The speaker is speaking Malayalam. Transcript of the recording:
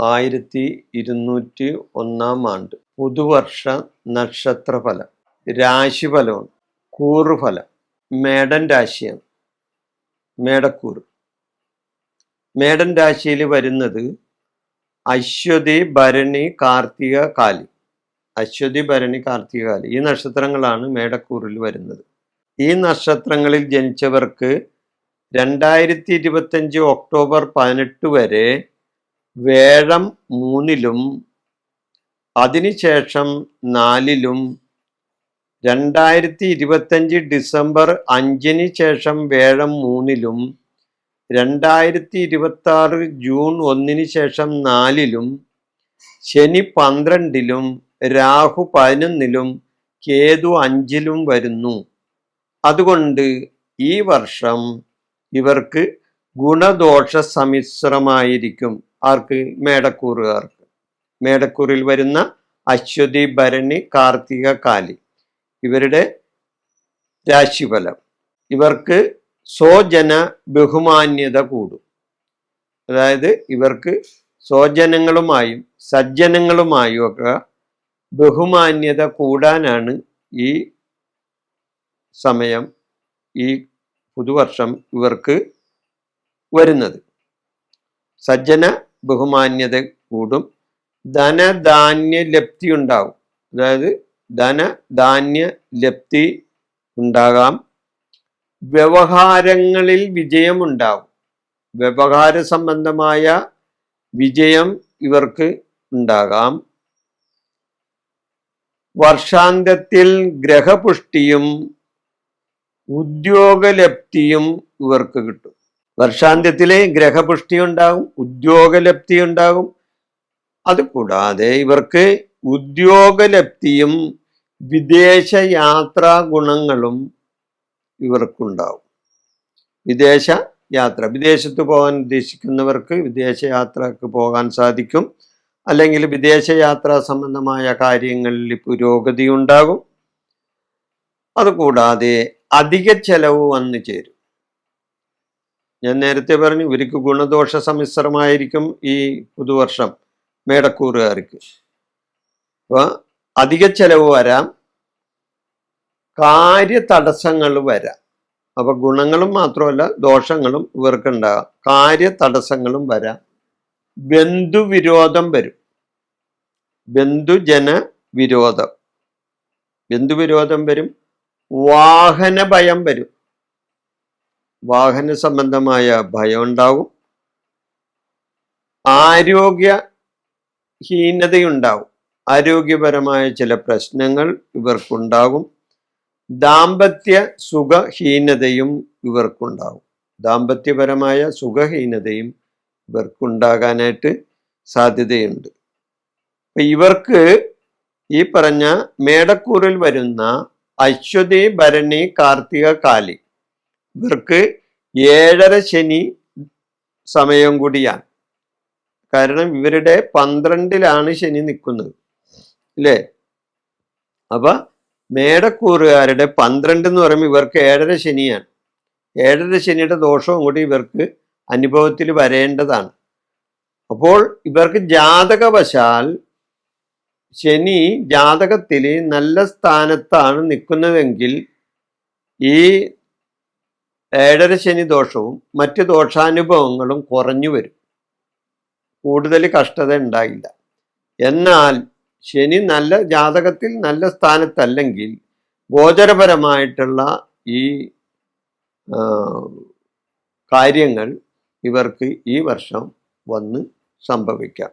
ആയിരത്തി ഇരുന്നൂറ്റി ഒന്നാം ആണ്ട്. പുതുവർഷ നക്ഷത്രഫലം. രാശിഫലമാണ് കൂറുഫലം. മേടൻ രാശിയാണ്. മേടക്കൂർ മേടൻ രാശിയിൽ വരുന്നത് അശ്വതി ഭരണി കാർത്തിക കാലി. അശ്വതി ഭരണി കാർത്തിക കാലി. ഈ നക്ഷത്രങ്ങളാണ് മേടക്കൂറിൽ വരുന്നത്. ഈ നക്ഷത്രങ്ങളിൽ ജനിച്ചവർക്ക് രണ്ടായിരത്തി ഇരുപത്തഞ്ച് ഒക്ടോബർ പതിനെട്ട് വരെ വേഴം മൂന്നിലും അതിനുശേഷം നാലിലും രണ്ടായിരത്തി ഇരുപത്തഞ്ച് ഡിസംബർ അഞ്ചിന് ശേഷം വേഴം മൂന്നിലും രണ്ടായിരത്തി ഇരുപത്തി ജൂൺ ഒന്നിന് ശേഷം നാലിലും ശനി പന്ത്രണ്ടിലും രാഹു പതിനൊന്നിലും കേതു അഞ്ചിലും വരുന്നു. അതുകൊണ്ട് ഈ വർഷം ഇവർക്ക് ഗുണദോഷ സമ്മിശ്രമായിരിക്കും ആർക്ക്? മേടക്കൂറുകാർക്ക്. മേടക്കൂറിൽ വരുന്ന അശ്വതി ഭരണി കാർത്തിക കാലി. ഇവരുടെ രാശിഫലം. ഇവർക്ക് സ്വജന ബഹുമാന്യത കൂടും. അതായത് ഇവർക്ക് സ്വജനങ്ങളുമായും സജ്ജനങ്ങളുമായും ഒക്കെ ബഹുമാന്യത കൂടാനാണ് ഈ സമയം ഈ പുതുവർഷം ഇവർക്ക് വരുന്നത്. സജ്ജന ബഹുമാന്യത കൂടും. ധനധാന്യ ലപ്തി ഉണ്ടാവും. അതായത് ധനധാന്യ ലപ്തി ഉണ്ടാകാം. വ്യവഹാരങ്ങളിൽ വിജയമുണ്ടാവും വ്യവഹാര സംബന്ധമായ വിജയം ഇവർക്ക് ഉണ്ടാകാം. വർഷാന്ത്യത്തിൽ ഗ്രഹപുഷ്ടിയും ഉദ്യോഗലപ്തിയും ഇവർക്ക് കിട്ടും. വർഷാന്ത്യത്തിലെ ഗ്രഹപുഷ്ടി ഉണ്ടാകും ഉദ്യോഗലപ്തി ഉണ്ടാകും അതുകൂടാതെ ഇവർക്ക് ഉദ്യോഗലപ്തിയും വിദേശ യാത്രാ ഗുണങ്ങളും ഇവർക്കുണ്ടാവും വിദേശ യാത്ര വിദേശത്ത് പോകാൻ ഉദ്ദേശിക്കുന്നവർക്ക് വിദേശ യാത്രയ്ക്ക് പോകാൻ സാധിക്കും. അല്ലെങ്കിൽ വിദേശ യാത്രാ സംബന്ധമായ കാര്യങ്ങളിൽ പുരോഗതി ഉണ്ടാകും അതുകൂടാതെ അധിക ചെലവ് വന്നു ചേരും. ഞാൻ നേരത്തെ പറഞ്ഞു ഇവർക്ക് ഗുണദോഷ സമ്മിശ്രമായിരിക്കും ഈ പുതുവർഷം മേടക്കൂറുകാർക്ക്. അപ്പോൾ അധിക ചെലവ് വരാം കാര്യ തടസ്സങ്ങൾ വരാം. അപ്പോൾ ഗുണങ്ങളും മാത്രമല്ല ദോഷങ്ങളും ഇവർക്കുണ്ടാകാം. കാര്യ തടസ്സങ്ങളും വരാം. ബന്ധുവിരോധം വരും. ബന്ധുജന വിരോധം. ബന്ധുവിരോധം വരും. വാഹന ഭയം വരും. വാഹന സംബന്ധമായ ഭയം ഉണ്ടാവും ആരോഗ്യ ഹീനതയുണ്ടാവും ആരോഗ്യപരമായ ചില പ്രശ്നങ്ങൾ ഇവർക്കുണ്ടാകും ദാമ്പത്യ സുഖഹീനതയും ഇവർക്കുണ്ടാകും ദാമ്പത്യപരമായ സുഖഹീനതയും ഇവർക്കുണ്ടാകാനായിട്ട് സാധ്യതയുണ്ട്. അപ്പം ഇവർക്ക് ഈ പറഞ്ഞ മേടക്കൂറിൽ വരുന്ന അശ്വതി ഭരണി കാർത്തിക കാലി ഇവർക്ക് ഏഴര ശനി സമയം കൂടിയാണ്. കാരണം ഇവരുടെ പന്ത്രണ്ടിലാണ് ശനി നിൽക്കുന്നത്. അല്ലേ? അപ്പൊ മേടക്കൂറുകാരുടെ പന്ത്രണ്ട് എന്ന് പറയുമ്പോൾ ഇവർക്ക് ഏഴര ശനിയാണ്. ഏഴര ശനിയുടെ ദോഷവും കൂടി ഇവർക്ക് അനുഭവത്തിൽ വരേണ്ടതാണ്. അപ്പോൾ ഇവർക്ക് ജാതകവശാൽ ശനി ജാതകത്തിൽ നല്ല സ്ഥാനത്താണ് നിൽക്കുന്നതെങ്കിൽ ഈ ഏഴര ശനി ദോഷവും മറ്റ് ദോഷാനുഭവങ്ങളും കുറഞ്ഞു വരും. കൂടുതൽ കഷ്ടത ഉണ്ടാകില്ല എന്നാൽ ശനി നല്ല ജാതകത്തിൽ നല്ല സ്ഥാനത്തല്ലെങ്കിൽ ഗോചരപരമായിട്ടുള്ള ഈ കാര്യങ്ങൾ ഇവർക്ക് ഈ വർഷം വന്ന് സംഭവിക്കാം.